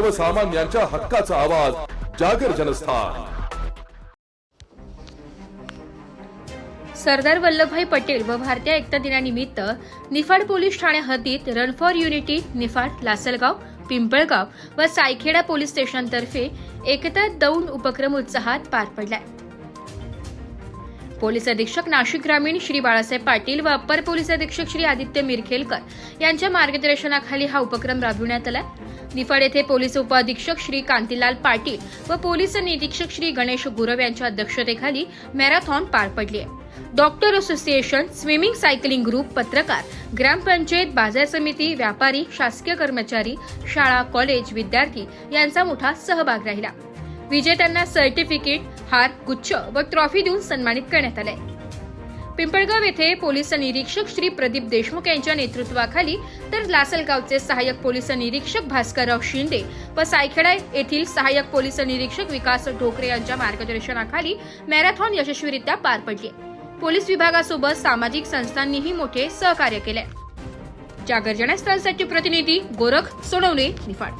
सर्वसामान्यांच्या हक्काचा आवाज जागर जनस्थान. सरदार वल्लभभाई पटेल व भारतीय एकता दिनानिमित्त निफाड पोलीस ठाणे हद्दीत run for unity Niphad Lasalgaon Pimpalgaon व सायखेडा पोलीस स्टेशनतर्फे एकता दौंड उपक्रम उत्साहात पार पडलाय. पोलीस अधीक्षक नाशिक ग्रामीण श्री बाळासाहेब पाटील व अप्पर पोलीस अधीक्षक श्री आदित्य मिरखेलकर यांच्या मार्गदर्शनाखाली हा उपक्रम राबविण्यात आला निफाड येथे पोलीस उपअधीक्षक श्री कांतीलाल पाटील व पोलीस निरीक्षक श्री गणेश गुरव यांच्या अध्यक्षतेखाली मॅरेथॉन पार पडली आहे. Doctor association swimming cycling group पत्रकार ग्रामपंचायत बाजार समिती व्यापारी शासकीय कर्मचारी शाळा कॉलेज विद्यार्थी यांचा मोठा सहभाग राहिला. विजेत्यांना सर्टिफिकेट हार गुच्छ व ट्रॉफी देऊन सन्मानित करण्यात आले पिंपळगाव येथे पोलीस निरीक्षक श्री प्रदीप देशमुख यांच्या नेतृत्वाखाली तर लासलगावचे सहाय्यक पोलीस निरीक्षक भास्करराव शिंदे व सायखेडा येथील सहाय्यक पोलीस निरीक्षक विकास ढोकरे यांच्या मार्गदर्शनाखाली मॅरेथॉन यशस्वीरित्या पार पडली. पोलीस विभागासोबत सामाजिक संस्थांनीही मोठे सहकार्य केले. जागर जनस्थानसाठी प्रतिनिधी गोरख सोनवणे निफाड.